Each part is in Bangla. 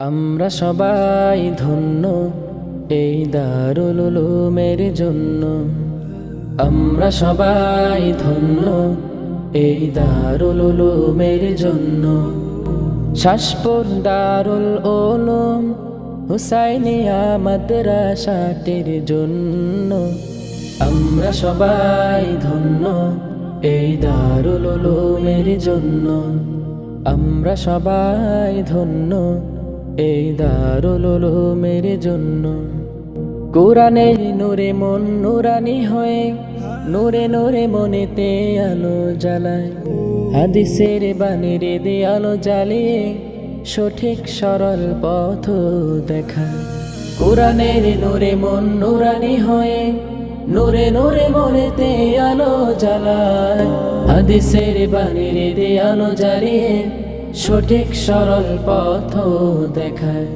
আমরা সবাই ধন্য এই দারুল উলুমের জন্য। আমরা সবাই ধন্য এই দারুল উলুমের জন্য। শাসপুর দারুল ওলুম হুসাইনিয়া মাদ্রাসাটির জন্য। আমরা সবাই ধন্য এই দারুল উলুমের জন্য। আমরা সবাই ধন্য এই দারুল উলুমের জন্য কোরআনের নূরে মন নুরানি হয়ে, নূরে নূরে মনেতে আলো জ্বালায়। হাদিসের বাণীরে দে আলো জ্বালিয়ে সঠিক সরল পথ দেখায়। কোরআনের নূরে মন নুরানি হয়ে, নূরে নূরে মনেতে আলো জ্বালায়। হাদিসের বাণীরে দে আলো জ্বালিয়ে সঠিক সরল পথ দেখায়।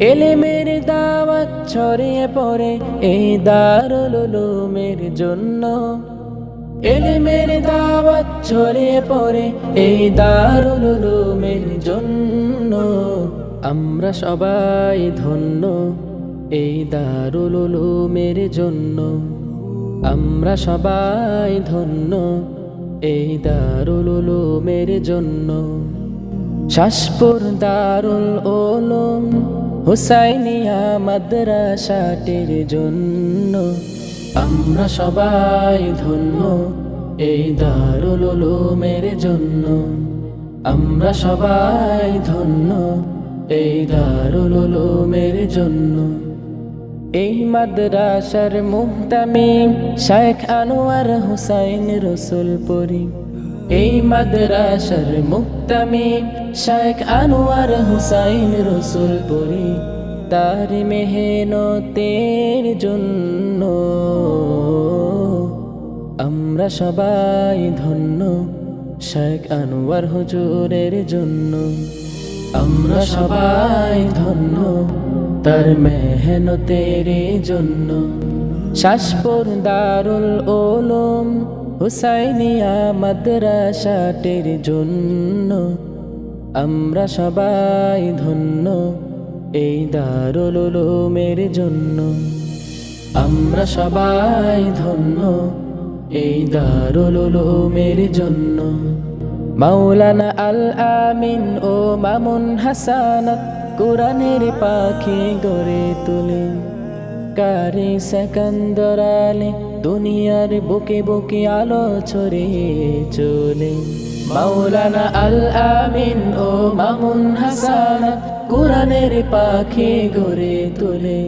এলেমের দাওয়াত ছড়িয়ে পড়ে এই দারুল উলুমের জন্য। এলেমের দাওয়াত ছড়িয়ে পড়ে এই দারুল জন্য। আমরা সবাই ধন্য এই দারুল জন্য। আমরা সবাই ধন্য এই দারুল জন্য। শাসপুর দারুল ওলম হুসাইনিয়া মাদ্রাসাটির জন্য। আমরা সবাই ধন্য এই দারুল উলুমের জন্য। আমরা সবাই ধন্য এই দারুল উলুমের জন্য। এই মাদ্রাসার মুহতামিম শেখ আনোয়ার হুসাইন রসুলপুরি। এই মাদ্রাসার মুক্তামিম শেখ আনোয়ার হুসাইন রসুলপুরি তার মেহনতের জন্য। আমরা সবাই ধন্য শেখ আনোয়ার হুজুরের জন্য। আমরা সবাই ধন্য তার মেহনতের জন্য। শাসপুর দারুল ওলম হুসাইনিয়া মাদ্রাসাটির জন্য আমরা সবাই ধন্য এই দারুল উলুমের জন্য। আমরা সবাই ধন্য এই দারুল উলুমের জন্য। মাওলানা আল আমিন ও মামুন হাসানাত কোরআনের পাখি গড়ে তুলে। কারে সেকন্দরালে দুনিয়ার বুকে বুকে আলো ছড়িয়ে চলে। মাওলানা আল আমিন ও মামুন হাসানাত কোরআনের পাখি গড়ে তুলে।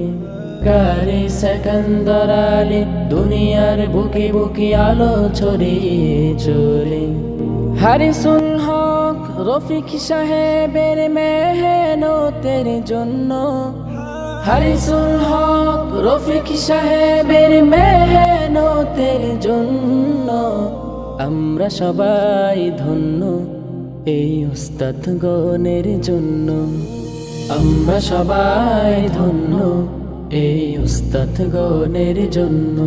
কারে সেকন্দরালে দুনিয়ার বুকে বুকে আলো ছড়িয়ে চলে। হারিসুল হক রফিক সাহেবের মেহনতের জন্য হারিসুল হক, রফিক সাহেবের মেহনতের জন্য আমরা সবাই ধন্য এই উস্তাদ গণের জন্য। আমরা সবাই ধন্য এই উস্তাদ গণের জন্য।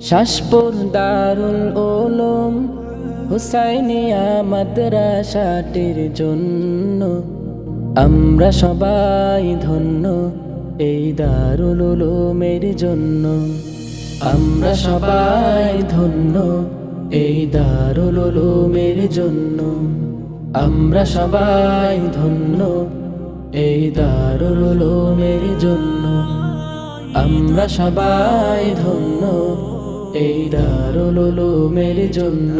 শাসপুর দারুল ওলম হুসাইনিয়া মাদ্রাসাটির জন্য। আমরা সবাই ধন্য এই দারুল উলুমের জন্য আমরা সবাই ধন্য। এই দারুল উলুমের জন্য আমরা সবাই ধন্য। এই দারুল উলুমের জন্য আমরা সবাই ধন্য। এই দারুল উলুমের জন্য